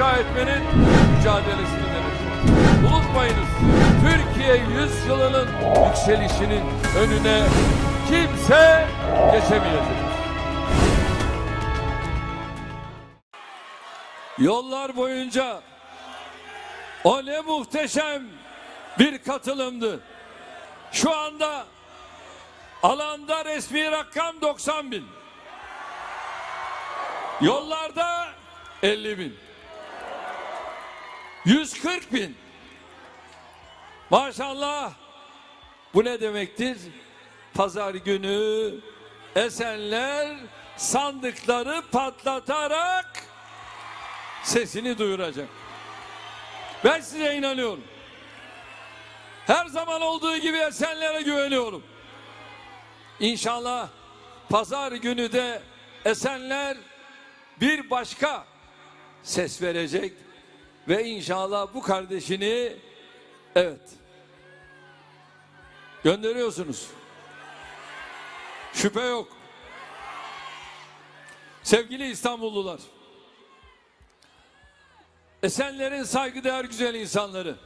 inşa etmenin mücadelesini vereceğiz. Unutmayınız, Türkiye yüzyılının yükselişinin önüne kimse geçemeyecek. Yollar boyunca o ne muhteşem bir katılımdı. Şu anda alanda resmi rakam 90 bin. Yollarda 50 bin. 140 bin. Maşallah. Bu ne demektir? Pazar günü Esenler sandıkları patlatarak sesini duyuracak. Ben size inanıyorum. Her zaman olduğu gibi Esenler'e güveniyorum. İnşallah pazar günü de Esenler bir başka ses verecek ve inşallah bu kardeşini evet gönderiyorsunuz. Şüphe yok. Sevgili İstanbullular, Esenler'in saygıdeğer güzel insanları,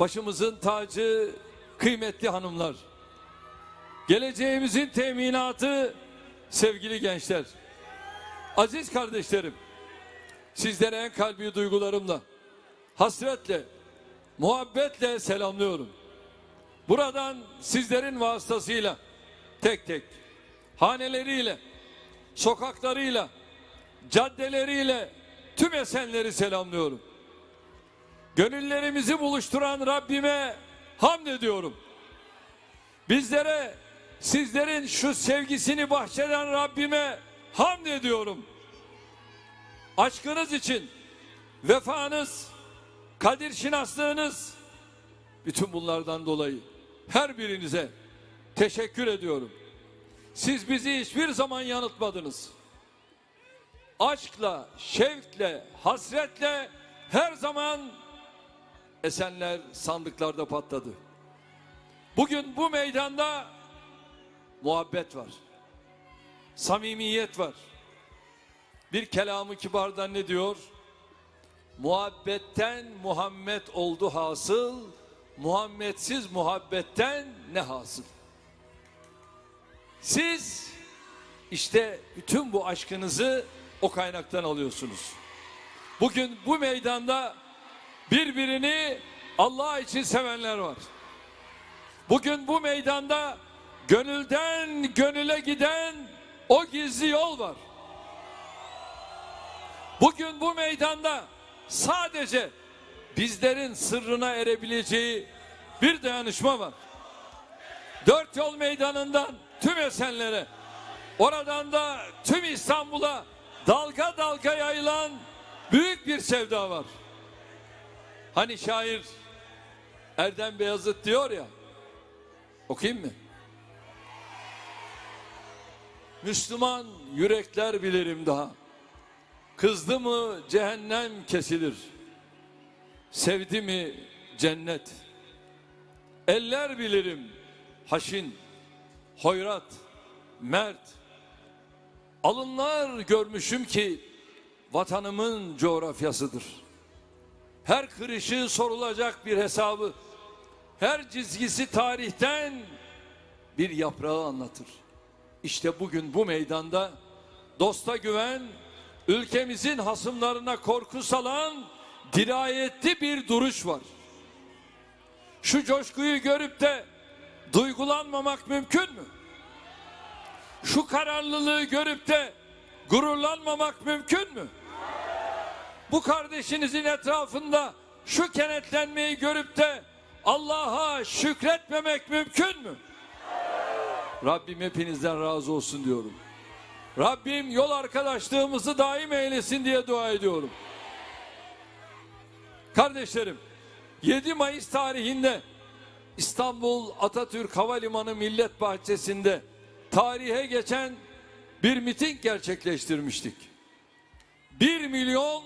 başımızın tacı kıymetli hanımlar, geleceğimizin teminatı sevgili gençler, aziz kardeşlerim, sizlere en kalbi duygularımla, hasretle, muhabbetle selamlıyorum. Buradan sizlerin vasıtasıyla tek tek, haneleriyle, sokaklarıyla, caddeleriyle tüm esenleri selamlıyorum. Gönüllerimizi buluşturan Rabbime hamd ediyorum. Bizlere sizlerin şu sevgisini bahşeden Rabbime hamd ediyorum. Aşkınız için, vefanız, kadir şinaslığınız, bütün bunlardan dolayı her birinize teşekkür ediyorum. Siz bizi hiçbir zaman yanıltmadınız. Aşkla, şevkle, hasretle her zaman esenler sandıklarda patladı. Bugün bu meydanda muhabbet var. Samimiyet var. Bir kelamı kibarda ne diyor? Muhabbetten Muhammed oldu hasıl, Muhammedsiz muhabbetten ne hasıl? Siz işte bütün bu aşkınızı o kaynaktan alıyorsunuz. Bugün bu meydanda birbirini Allah için sevenler var. Bugün bu meydanda gönülden gönüle giden o gizli yol var. Bugün bu meydanda sadece bizlerin sırrına erebileceği bir dayanışma var. Dört yol meydanından tüm esenlere, oradan da tüm İstanbul'a dalga dalga yayılan büyük bir sevda var. Hani şair Erdem Beyazıt diyor ya, okuyayım mı? Müslüman yürekler bilirim daha. Kızdı mı cehennem kesilir. Sevdi mi cennet. Eller bilirim haşin, hoyrat, mert. Alınlar görmüşüm ki vatanımın coğrafyasıdır. Her kırışı sorulacak bir hesabı, her çizgisi tarihten bir yaprağı anlatır. İşte bugün bu meydanda dosta güven, ülkemizin hasımlarına korku salan dirayetli bir duruş var. Şu coşkuyu görüp de duygulanmamak mümkün mü? Şu kararlılığı görüp de gururlanmamak mümkün mü? Bu kardeşinizin etrafında şu kenetlenmeyi görüp de Allah'a şükretmemek mümkün mü? Rabbim hepinizden razı olsun diyorum. Rabbim yol arkadaşlığımızı daim eylesin diye dua ediyorum. Kardeşlerim, 7 Mayıs tarihinde İstanbul Atatürk Havalimanı Millet Bahçesi'nde tarihe geçen bir miting gerçekleştirmiştik. 1 milyon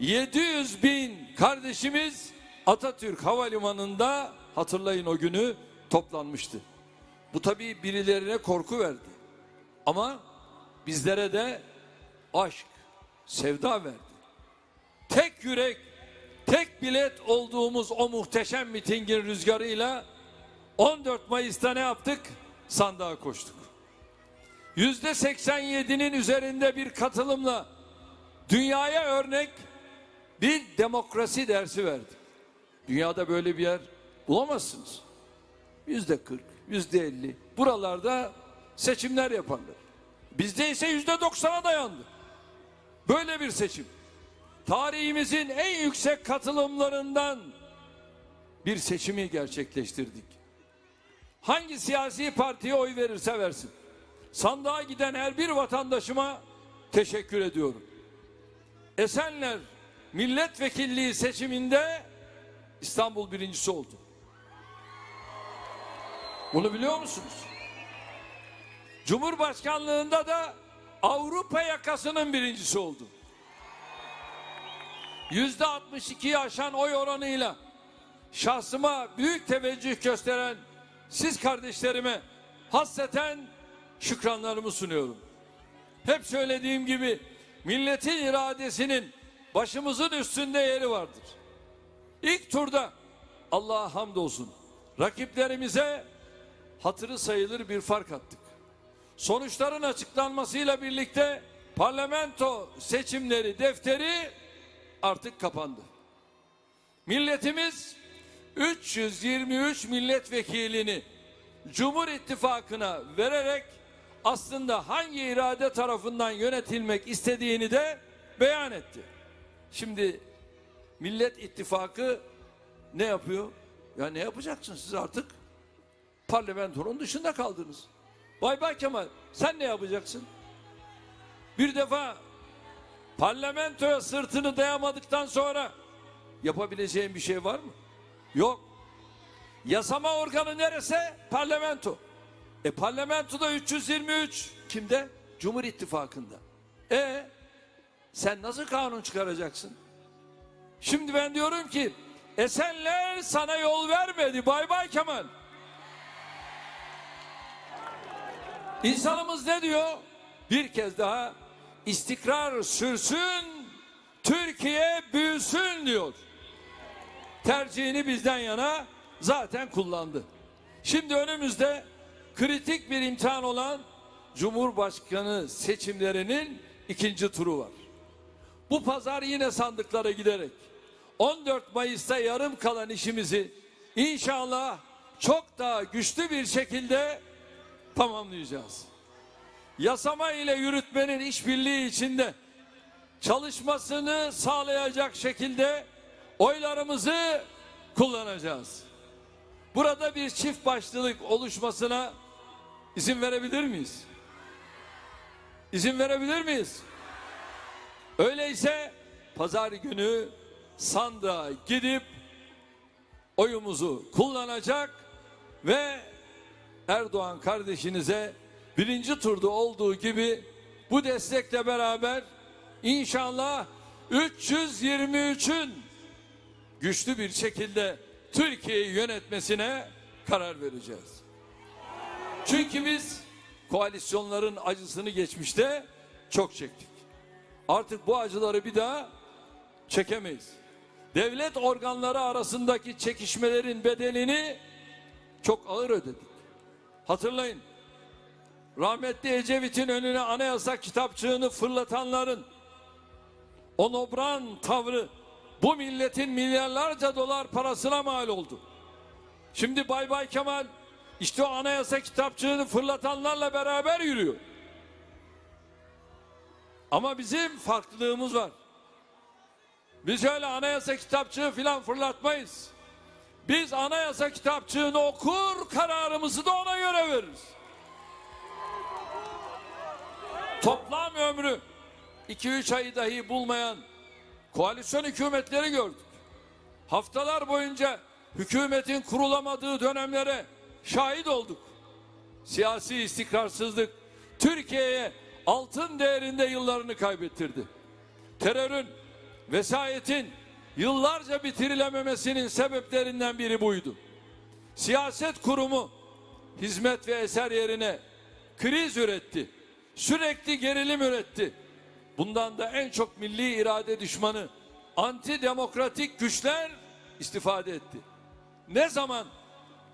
700 bin kardeşimiz Atatürk Havalimanı'nda hatırlayın o günü toplanmıştı. Bu tabii birilerine korku verdi. Ama bizlere de aşk, sevda verdi. tek yürek, tek bilet olduğumuz o muhteşem mitingin rüzgarıyla 14 Mayıs'ta ne yaptık? Sandığa koştuk. Yüzde 87'nin üzerinde bir katılımla dünyaya örnek bir demokrasi dersi verdik. Dünyada böyle bir yer bulamazsınız. Yüzde 40, yüzde 50. Buralarda seçimler yaparlar. Bizde ise yüzde 90'a dayandı. Böyle bir seçim. Tarihimizin en yüksek katılımlarından bir seçimi gerçekleştirdik. Hangi siyasi partiye oy verirse versin. Sandığa giden her bir vatandaşıma teşekkür ediyorum. Esenler milletvekilliği seçiminde İstanbul birincisi oldu. Bunu biliyor musunuz? Cumhurbaşkanlığında da Avrupa yakasının birincisi oldu. Yüzde 62'yi aşan oy oranıyla şahsıma büyük teveccüh gösteren siz kardeşlerime hasreten şükranlarımı sunuyorum. Hep söylediğim gibi milletin iradesinin başımızın üstünde yeri vardır. İlk turda Allah'a hamdolsun rakiplerimize hatırı sayılır bir fark attık. Sonuçların açıklanmasıyla birlikte parlamento seçimleri defteri artık kapandı. Milletimiz 323 milletvekilini Cumhur İttifakı'na vererek aslında hangi irade tarafından yönetilmek istediğini de beyan etti. Şimdi Millet İttifakı ne yapıyor? Ya ne yapacaksınız siz artık? Parlamentonun dışında kaldınız. Bay Bay Kemal sen ne yapacaksın? Bir defa parlamentoya sırtını dayamadıktan sonra yapabileceğin bir şey var mı? Yok. Yasama organı neresi? Parlamento. E parlamentoda 323 kimde? Cumhur İttifakı'nda. E sen nasıl kanun çıkaracaksın? Şimdi ben diyorum ki Esenler sana yol vermedi Bay Bay Kemal. İnsanımız ne diyor? Bir kez daha istikrar sürsün, Türkiye büyüsün diyor. Tercihini bizden yana zaten kullandı. Şimdi önümüzde kritik bir imtihan olan Cumhurbaşkanı seçimlerinin ikinci turu var. Bu pazar yine sandıklara giderek 14 Mayıs'ta yarım kalan işimizi inşallah çok daha güçlü bir şekilde tamamlayacağız. Yasama ile yürütmenin işbirliği içinde çalışmasını sağlayacak şekilde oylarımızı kullanacağız. Burada bir çift başlılık oluşmasına izin verebilir miyiz? İzin verebilir miyiz? Öyleyse pazar günü sandığa gidip oyumuzu kullanacak ve Erdoğan kardeşinize birinci turda olduğu gibi bu destekle beraber inşallah 323'ün güçlü bir şekilde Türkiye'yi yönetmesine karar vereceğiz. Çünkü biz koalisyonların acısını geçmişte çok çektik. Artık bu acıları bir daha çekemeyiz. Devlet organları arasındaki çekişmelerin bedelini çok ağır ödedik. Hatırlayın. Rahmetli Ecevit'in önüne anayasa kitapçığını fırlatanların o nobran tavrı bu milletin milyarlarca dolar parasına mal oldu. Şimdi Bay Bay Kemal işte o anayasa kitapçığını fırlatanlarla beraber yürüyor. Ama bizim farklılığımız var. Biz öyle anayasa kitapçığı filan fırlatmayız. Biz anayasa kitapçığını okur, kararımızı da ona göre veririz. Toplam ömrü 2-3 ayı dahi bulmayan koalisyon hükümetleri gördük. Haftalar boyunca hükümetin kurulamadığı dönemlere şahit olduk. Siyasi istikrarsızlık Türkiye'ye altın değerinde yıllarını kaybettirdi. Terörün, vesayetin yıllarca bitirilememesinin sebeplerinden biri buydu. Siyaset kurumu hizmet ve eser yerine kriz üretti. Sürekli gerilim üretti. Bundan da en çok milli irade düşmanı antidemokratik güçler istifade etti. Ne zaman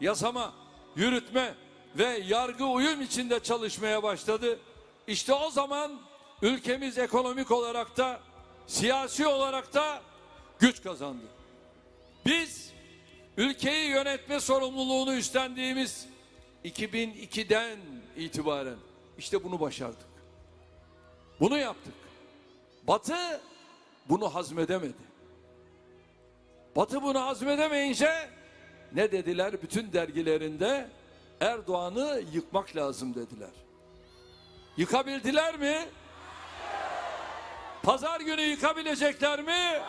yasama, yürütme ve yargı uyum içinde çalışmaya başladı? İşte o zaman ülkemiz ekonomik olarak da siyasi olarak da güç kazandı. Biz ülkeyi yönetme sorumluluğunu üstlendiğimiz 2002'den itibaren işte bunu başardık. Bunu yaptık. Batı bunu hazmedemedi. Batı bunu hazmedemeyince ne dediler bütün dergilerinde Erdoğan'ı yıkmak lazım dediler. Yıkabildiler mi? Pazar günü yıkabilecekler mi?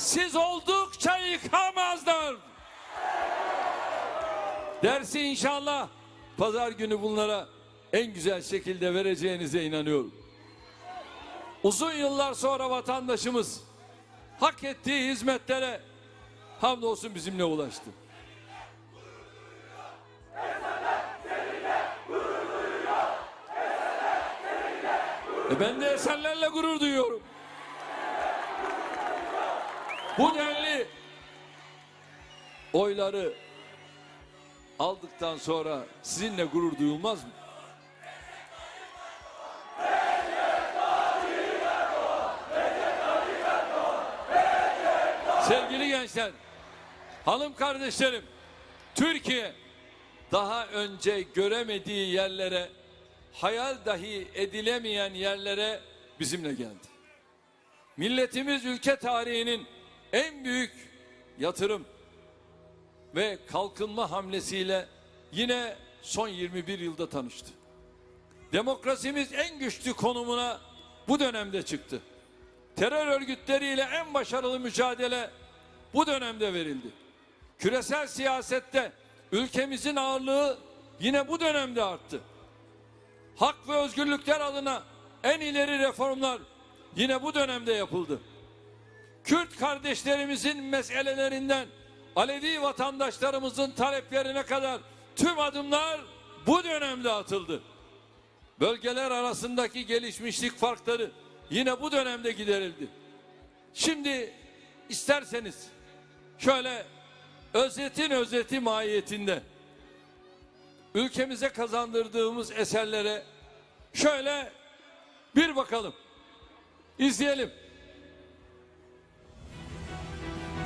Siz oldukça yıkamazlar. Dersi inşallah pazar günü bunlara en güzel şekilde vereceğinize inanıyorum. Uzun yıllar sonra vatandaşımız hak ettiği hizmetlere hamdolsun bizimle ulaştı. E ben de eserlerle gurur duyuyorum. Bu denli oyları aldıktan sonra sizinle gurur duyulmaz mı? Sevgili gençler, hanım kardeşlerim, Türkiye daha önce göremediği yerlere, hayal dahi edilemeyen yerlere bizimle geldi. Milletimiz ülke tarihinin en büyük yatırım ve kalkınma hamlesiyle yine son 21 yılda tanıştı. Demokrasimiz en güçlü konumuna bu dönemde çıktı. Terör örgütleriyle en başarılı mücadele bu dönemde verildi. Küresel siyasette ülkemizin ağırlığı yine bu dönemde arttı. Hak ve özgürlükler adına en ileri reformlar yine bu dönemde yapıldı. Kürt kardeşlerimizin meselelerinden Alevi vatandaşlarımızın taleplerine kadar tüm adımlar bu dönemde atıldı. Bölgeler arasındaki gelişmişlik farkları yine bu dönemde giderildi. Şimdi isterseniz şöyle özetin özeti mahiyetinde ülkemize kazandırdığımız eserlere şöyle bir bakalım. İzleyelim.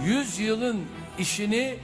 100 yılın işini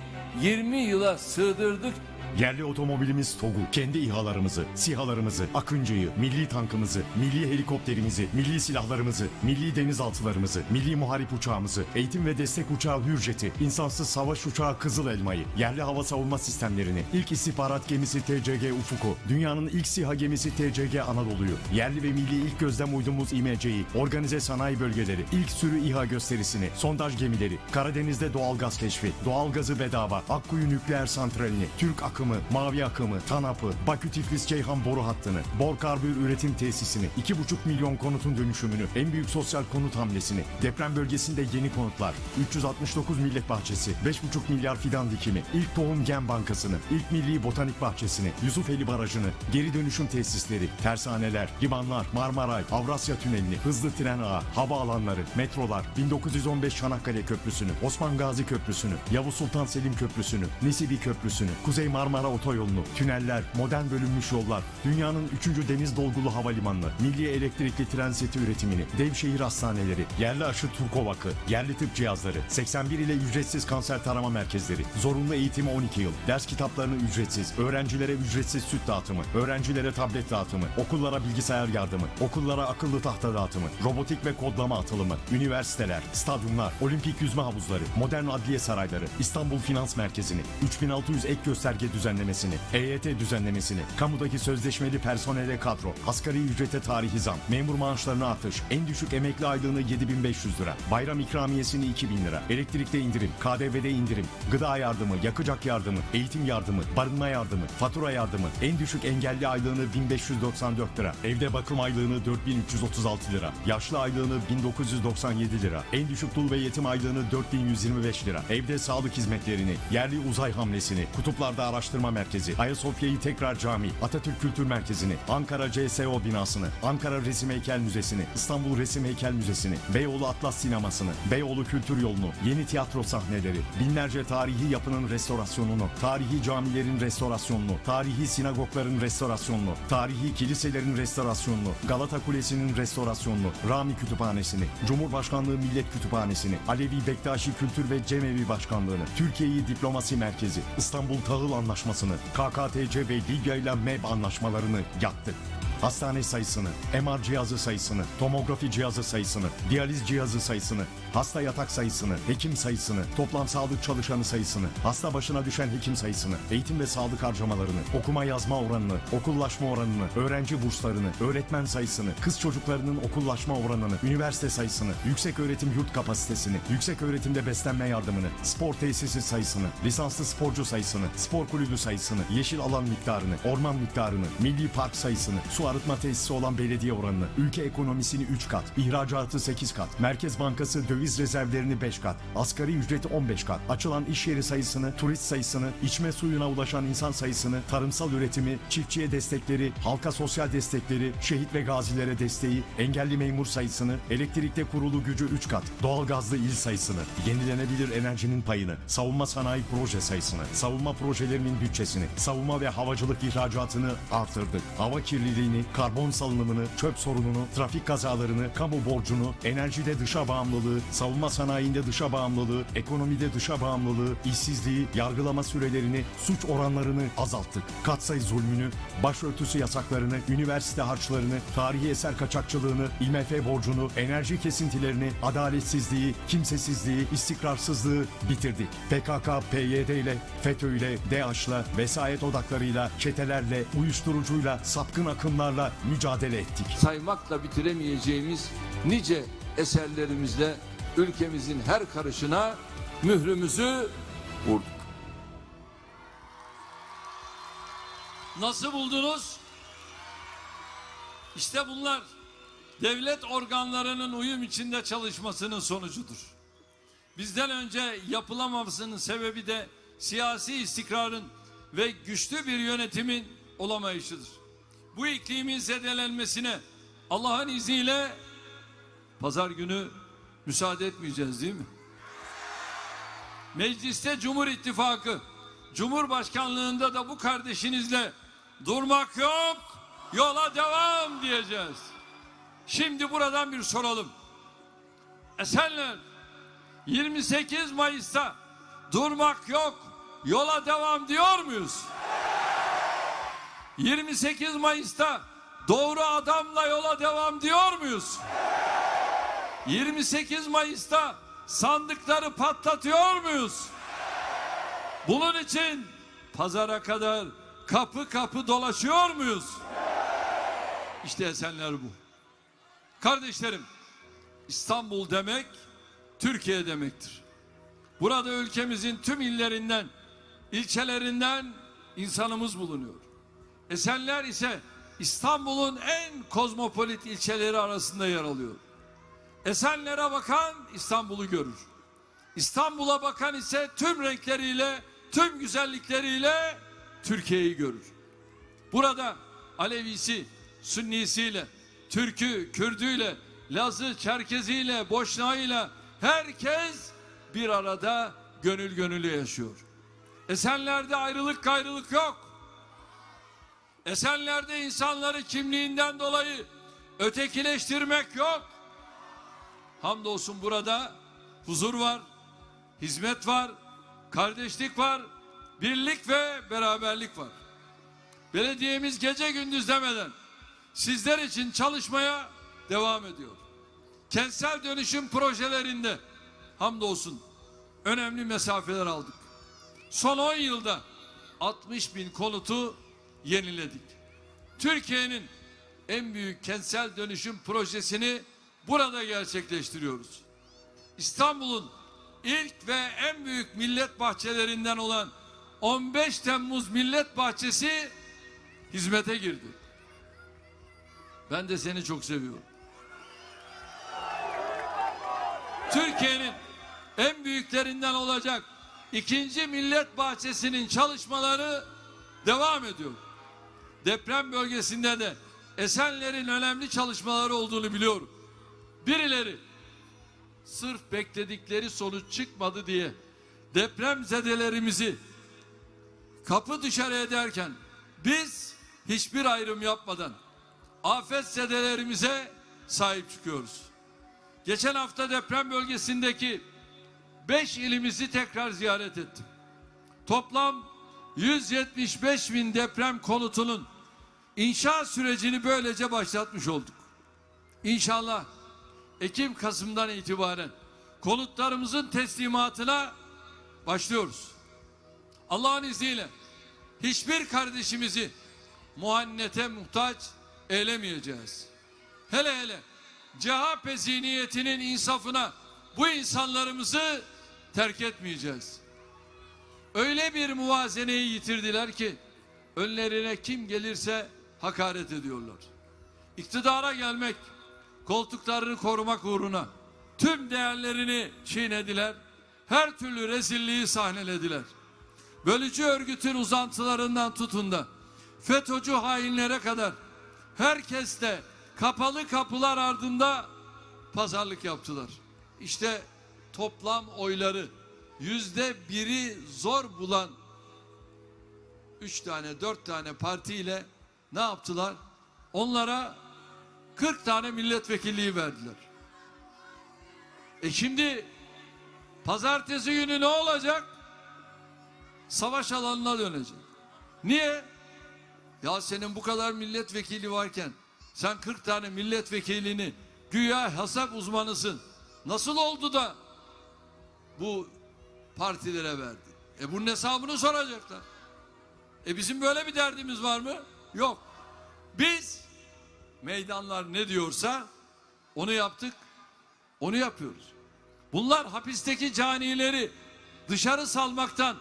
20 yıla sığdırdık Yerli otomobilimiz TOG'u, kendi İHA'larımızı, SİHA'larımızı, Akıncı'yı, milli tankımızı, milli helikopterimizi, milli silahlarımızı, milli denizaltılarımızı, milli muharip uçağımızı, eğitim ve destek uçağı Hürjet'i, insansız savaş uçağı Kızıl Elma'yı, yerli hava savunma sistemlerini, ilk istihbarat gemisi TCG Ufuk'u, dünyanın ilk SİHA gemisi TCG Anadolu'yu, yerli ve milli ilk gözlem uydumuz İMC'yi, organize sanayi bölgeleri, ilk sürü İHA gösterisini, sondaj gemileri, Karadeniz'de doğalgaz keşfi, doğalgazı bedava, Akkuyu nükleer santralini, Türk akımı, Mavi akımı, TANAP'ı, Bakü Tiflis Ceyhan boru hattını, Bor Karbür üretim tesisini, 2,5 milyon konutun dönüşümünü, en büyük sosyal konut hamlesini, deprem bölgesinde yeni konutlar, 369 millet bahçesi, 5,5 milyar fidan dikimi, ilk tohum gen bankasını, ilk milli botanik bahçesini, Yusufeli Barajı'nı, geri dönüşüm tesisleri, tersaneler, limanlar, Marmaray, Avrasya Tüneli'ni, hızlı tren ağı, havaalanları, metrolar, 1915 Çanakkale Köprüsü'nü, Osman Gazi Köprüsü'nü, Yavuz Sultan Selim Köprüsü'nü, Nisibi Köprüsü'nü, Kuzey Marmara Otoyolu'nu, tüneller, modern bölünmüş yollar, dünyanın 3. deniz dolgulu havalimanını, milli elektrikli tren seti üretimini, dev şehir hastaneleri, yerli aşı Turkovak'ı, yerli tıp cihazları, 81 ile ücretsiz kanser tarama merkezleri, zorunlu eğitimi 12 yıl, ders kitaplarını ücretsiz, öğrencilere ücretsiz süt dağıtımı, öğrencilere tablet dağıtımı, okullara bilgisayar yardımı, okullara akıllı tahta dağıtımı, robotik ve kodlama atılımı, üniversiteler, stadyumlar, olimpik yüzme havuzları, modern adliye sarayları, İstanbul Finans Merkezi'ni, 3600 ek gösterge düzenlemesini, EYT düzenlemesini, kamudaki sözleşmeli personele kadro, asgari ücrete tarihi zam, memur maaşlarına artış, en düşük emekli aylığını 7500 lira, bayram ikramiyesini 2000 lira, elektrikte indirim, KDV'de indirim, gıda yardımı, yakacak yardımı, eğitim yardımı, barınma yardımı, fatura yardımı, en düşük engelli aylığını 1594 lira, evde bakım aylığını 4336 lira, yaşlı aylığını 1997 lira, en düşük dul ve yetim aylığını 4125 lira, evde sağlık hizmetlerini, yerli uzay hamlesini, kutuplarda araştırma Araştırma Merkezi, Ayasofya'yı tekrar cami, Atatürk Kültür Merkezi'ni, Ankara CSO binasını, Ankara Resim Heykel Müzesi'ni, İstanbul Resim Heykel Müzesi'ni, Beyoğlu Atlas Sineması'nı, Beyoğlu Kültür Yolu'nu, yeni tiyatro sahneleri, binlerce tarihi yapının restorasyonunu, tarihi camilerin restorasyonunu, tarihi sinagogların restorasyonunu, tarihi kiliselerin restorasyonunu, Galata Kulesi'nin restorasyonunu, Rami Kütüphanesi'ni, Cumhurbaşkanlığı Millet Kütüphanesi'ni, Alevi Bektaşi Kültür ve Cemevi Başkanlığı'nı, Türkiye'yi Diplomasi Merkezi, İstanbul Tahıl Anlaşması'nı, KKTC ve Libya ile MEB anlaşmalarını yaptık. Hastane sayısını, MR cihazı sayısını, tomografi cihazı sayısını, diyaliz cihazı sayısını, hasta yatak sayısını, hekim sayısını, toplam sağlık çalışanı sayısını, hasta başına düşen hekim sayısını, eğitim ve sağlık harcamalarını, okuma yazma oranını, okullaşma oranını, öğrenci burslarını, öğretmen sayısını, kız çocuklarının okullaşma oranını, üniversite sayısını, yüksek öğretim yurt kapasitesini, yüksek öğretimde beslenme yardımını, spor tesisi sayısını, lisanslı sporcu sayısını, spor kulübü sayısını, yeşil alan miktarını, orman miktarını, milli park sayısını, su arıtma tesisi olan belediye oranını, ülke ekonomisini 3 kat, ihracatı 8 kat, Merkez Bankası döviz rezervlerini 5 kat, asgari ücreti 15 kat, açılan iş yeri sayısını, turist sayısını, içme suyuna ulaşan insan sayısını, tarımsal üretimi, çiftçiye destekleri, halka sosyal destekleri, şehit ve gazilere desteği, engelli memur sayısını, elektrikte kurulu gücü 3 kat, doğalgazlı il sayısını, yenilenebilir enerjinin payını, savunma sanayi proje sayısını, savunma projelerinin bütçesini, savunma ve havacılık ihracatını artırdık. Hava kirliliğini, karbon salınımını, çöp sorununu, trafik kazalarını, kamu borcunu, enerjide dışa bağımlılığı, savunma sanayinde dışa bağımlılığı, ekonomide dışa bağımlılığı, işsizliği, yargılama sürelerini, suç oranlarını azalttık. Katsayı zulmünü, başörtüsü yasaklarını, üniversite harçlarını, tarihi eser kaçakçılığını, IMF borcunu, enerji kesintilerini, adaletsizliği, kimsesizliği, istikrarsızlığı bitirdik. PKK, PYD ile, FETÖ ile, DAEŞ'la, vesayet odaklarıyla, çetelerle, uyuşturucuyla, sapkın akımlarla mücadele ettik. saymakla bitiremeyeceğimiz nice eserlerimizle ülkemizin her karışına mührümüzü vurduk. Nasıl buldunuz? İşte bunlar devlet organlarının uyum içinde çalışmasının sonucudur. Bizden önce yapılamamasının sebebi de siyasi istikrarın ve güçlü bir yönetimin olamayışıdır. Bu iklimin zedelenmesine Allah'ın izniyle pazar günü müsaade etmeyeceğiz değil mi? Mecliste Cumhur İttifakı, Cumhurbaşkanlığında da bu kardeşinizle durmak yok, yola devam diyeceğiz. Şimdi buradan bir soralım. Esenler 28 Mayıs'ta durmak yok, yola devam diyor muyuz? 28 Mayıs'ta doğru adamla yola devam diyor muyuz? 28 Mayıs'ta sandıkları patlatıyor muyuz? Bunun için pazara kadar kapı kapı dolaşıyor muyuz? İşte Esenler bu. Kardeşlerim, İstanbul demek Türkiye demektir. Burada ülkemizin tüm illerinden, ilçelerinden insanımız bulunuyor. Esenler ise İstanbul'un en kozmopolit ilçeleri arasında yer alıyor. Esenler'e bakan İstanbul'u görür. İstanbul'a bakan ise tüm renkleriyle, tüm güzellikleriyle Türkiye'yi görür. Burada Alevisi, Sünnisiyle, Türkü, Kürdüyle, Lazı, Çerkeziyle, Boşnağıyla herkes bir arada gönül gönüle yaşıyor. Esenler'de ayrılık gayrılık yok. Esenler'de insanları kimliğinden dolayı ötekileştirmek yok. Hamdolsun burada huzur var, hizmet var, kardeşlik var, birlik ve beraberlik var. Belediyemiz gece gündüz demeden sizler için çalışmaya devam ediyor. Kentsel dönüşüm projelerinde hamdolsun önemli mesafeler aldık. Son 10 yılda 60 bin konutu yeniledik. Türkiye'nin en büyük kentsel dönüşüm projesini burada gerçekleştiriyoruz. İstanbul'un ilk ve en büyük millet bahçelerinden olan 15 Temmuz Millet Bahçesi hizmete girdi. Ben de seni çok seviyorum. Türkiye'nin en büyüklerinden olacak ikinci millet bahçesinin çalışmaları devam ediyor. Deprem bölgesinde de Esenler'in önemli çalışmaları olduğunu biliyorum. Birileri sırf bekledikleri sonuç çıkmadı diye deprem zedelerimizi kapı dışarı ederken biz hiçbir ayrım yapmadan afet zedelerimize sahip çıkıyoruz. Geçen hafta deprem bölgesindeki 5 ilimizi tekrar ziyaret ettim. Toplam 175 bin deprem konutunun inşa sürecini böylece başlatmış olduk. İnşallah Ekim Kasım'dan itibaren konutlarımızın teslimatına başlıyoruz. Allah'ın izniyle hiçbir kardeşimizi muhannete muhtaç eylemeyeceğiz. Hele hele CHP zihniyetinin insafına bu insanlarımızı terk etmeyeceğiz. Öyle bir muvazeneyi yitirdiler ki önlerine kim gelirse hakaret ediyorlar. İktidara gelmek, koltuklarını korumak uğruna tüm değerlerini çiğnediler. Her türlü rezilliği sahnelediler. Bölücü örgütün uzantılarından tutun da FETÖ'cü hainlere kadar herkes de kapalı kapılar ardında pazarlık yaptılar. İşte toplam oyları yüzde biri zor bulan üç tane dört tane partiyle ne yaptılar? Onlara 40 tane milletvekilliği verdiler. E şimdi pazartesi günü ne olacak? Savaş alanına dönecek. Niye? Ya senin bu kadar milletvekili varken sen 40 tane milletvekilini güya hesap uzmanısın. Nasıl oldu da bu partilere verdin? E bunun hesabını soracaklar. E bizim böyle bir derdimiz var mı? Yok. Biz meydanlar ne diyorsa onu yaptık, onu yapıyoruz. Bunlar hapisteki canileri dışarı salmaktan,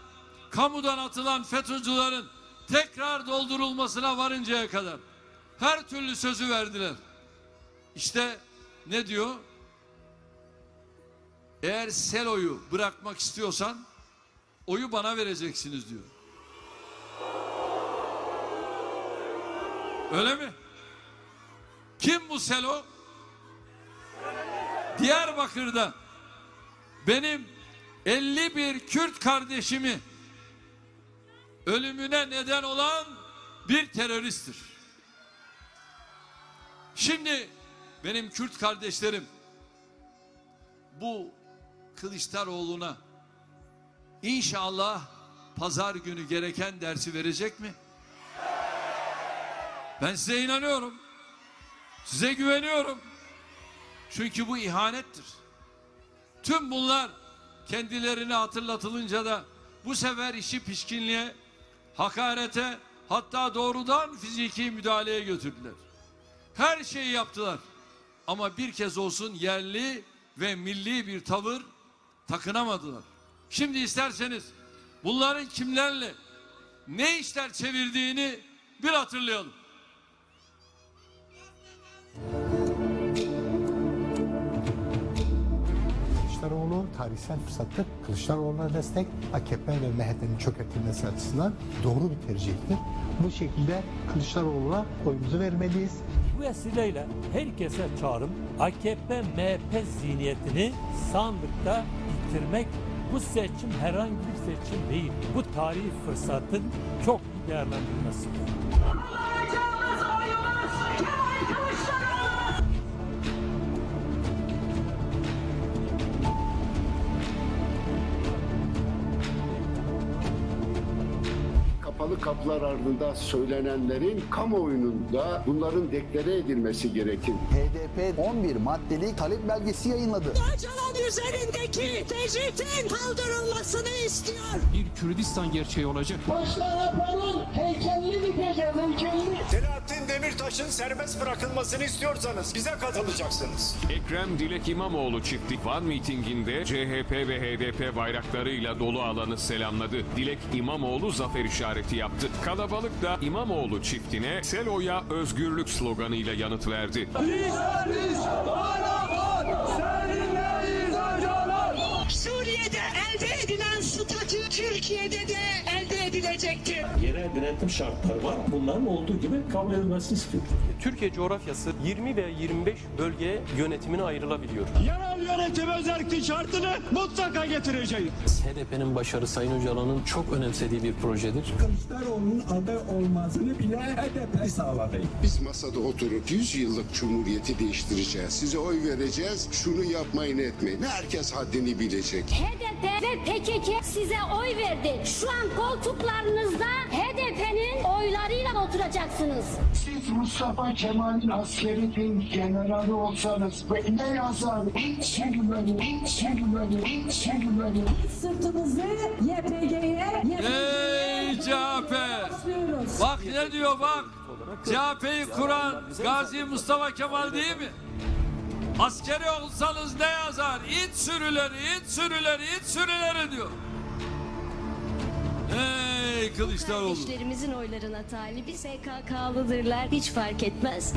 kamudan atılan FETÖ'cülerin tekrar doldurulmasına varıncaya kadar her türlü sözü verdiler. İşte ne diyor? Eğer Selo'yu bırakmak istiyorsan oyu bana vereceksiniz diyor. Öyle mi? Kim bu Selo? Diyarbakır'da benim 51 Kürt kardeşimi ölümüne neden olan bir teröristtir. Şimdi benim Kürt kardeşlerim bu Kılıçdaroğlu'na inşallah pazar günü gereken dersi verecek mi? Ben size inanıyorum. Size güveniyorum. Çünkü bu ihanettir. Tüm bunlar kendilerine hatırlatılınca da bu sefer işi pişkinliğe, hakarete hatta doğrudan fiziki müdahaleye götürdüler. Her şeyi yaptılar. Ama bir kez olsun yerli ve milli bir tavır takınamadılar. Şimdi isterseniz bunların kimlerle ne işler çevirdiğini bir hatırlayalım. Kılıçdaroğlu tarihsel fırsattır. Kılıçdaroğlu'na destek AKP ve MHP'nin çökertilmesi açısından doğru bir tercihtir. Bu şekilde Kılıçdaroğlu'na oyumuzu vermeliyiz. Bu vesileyle herkese çağrım AKP MHP zihniyetini sandıkta bitirmek bu seçim herhangi bir seçim değil. Bu tarihi fırsatın çok iyi değerlendirilmesidir. Kapılar ardında söylenenlerin kamuoyunda bunların deklare edilmesi gerekir. HDP 11 maddelik talep belgesi yayınladı. Öcalan üzerindeki tecritin kaldırılmasını istiyor. bir Kürdistan gerçeği olacak. Başlarının heykelini dikeceğiz heykelini. Selahattin Demirtaş'ın serbest bırakılmasını istiyorsanız bize katılacaksınız. Ekrem Dilek İmamoğlu çifti Van mitinginde CHP ve HDP bayraklarıyla dolu alanı selamladı. Dilek İmamoğlu zafer işareti yaptı. Kalabalık da İmamoğlu çiftine Selo'ya özgürlük sloganıyla yanıt verdi. Suriye'de elde edilen statü Türkiye'de de elde edilecek. edecekti. Yerel denetim şartları var. Bunların olduğu gibi kabul edilmesini istiyoruz. Türkiye coğrafyası 20 ve 25 bölge yönetimine ayrılabiliyor. Yerel yönetim özellik şartını mutlaka getireceğiz. HDP'nin başarı Sayın Öcalan'ın çok önemsediği bir projedir. Kılıçdaroğlu'nun aday olmasını bile HDP sağladı. Biz masada oturup 100 yıllık cumhuriyeti değiştireceğiz. Size oy vereceğiz. Şunu yapmayın etmeyin. Herkes haddini bilecek. HDP ve PKK size oy verdi. Şu an koltuklarınızda HDP'nin oylarıyla oturacaksınız. Siz Mustafa Kemal'in askerinin generali olsanız ve ne yazar? İlk sürüleri, ilk sürüleri, ilk sürüleri. Sırtımızı YPG'ye, Ey CHP! Bak ne diyor bak. CHP'yi kuran Gazi Mustafa Kemal değil mi? Askeri olsanız ne yazar? İt sürüleri, it sürüleri, it sürüleri diyor. Ey Kılıçdaroğlu. Kardeşlerimizin oylarına talibi SKK'lıdırlar. Hiç fark etmez.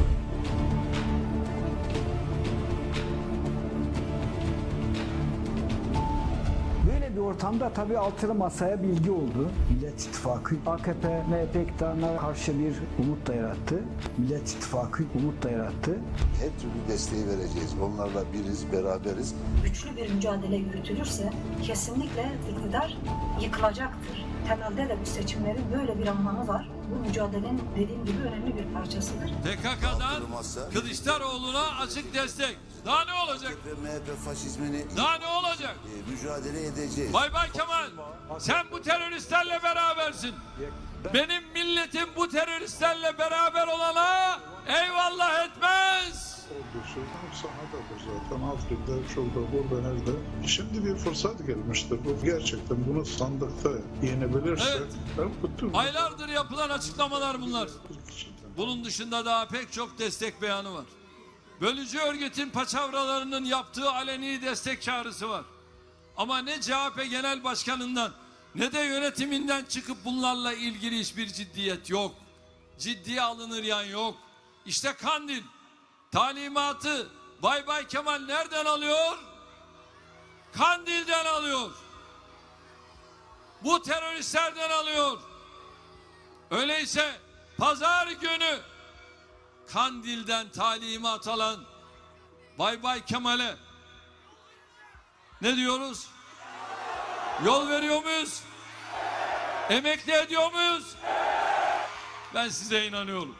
Böyle bir ortamda tabii altılı masaya bilgi oldu. Millet İttifakı AKP, MHP iktidarına karşı bir umut da yarattı. Millet İttifakı umut da yarattı. Her türlü desteği vereceğiz. Onlarla biriz, beraberiz. Güçlü bir mücadele yürütülürse kesinlikle iktidar yıkılacaktır. Temelde de bu seçimlerin böyle bir anlamı var. Bu mücadelenin dediğim gibi önemli bir parçasıdır. PKK'dan Kılıçdaroğlu'na açık destek. Daha ne olacak? MHP faşizmini Daha ne olacak? mücadele edeceğiz. Bay Bay Kemal sen bu teröristlerle berabersin. Benim milletim bu teröristlerle beraber olana eyvallah etmez. Zaten Afrika'da, şurada, burada, nerede. Şimdi bir fırsat gelmiştir. Bu gerçekten bunu sandıkta yenebilirsek Evet. ben bütün Aylardır yapılan açıklamalar bunlar. Bunun dışında daha pek çok destek beyanı var. Bölücü örgütün paçavralarının yaptığı aleni destek çağrısı var. Ama ne CHP Genel Başkanı'ndan ne de yönetiminden çıkıp bunlarla ilgili hiçbir ciddiyet yok. Ciddiye alınır yan yok. İşte Kandil talimatı Bay Bay Kemal nereden alıyor? Kandil'den alıyor. Bu teröristlerden alıyor. Öyleyse pazar günü Kandil'den talimat alan Bay Bay Kemal'e ne diyoruz? Yol veriyor muyuz? Emekli ediyor muyuz? Ben size inanıyorum.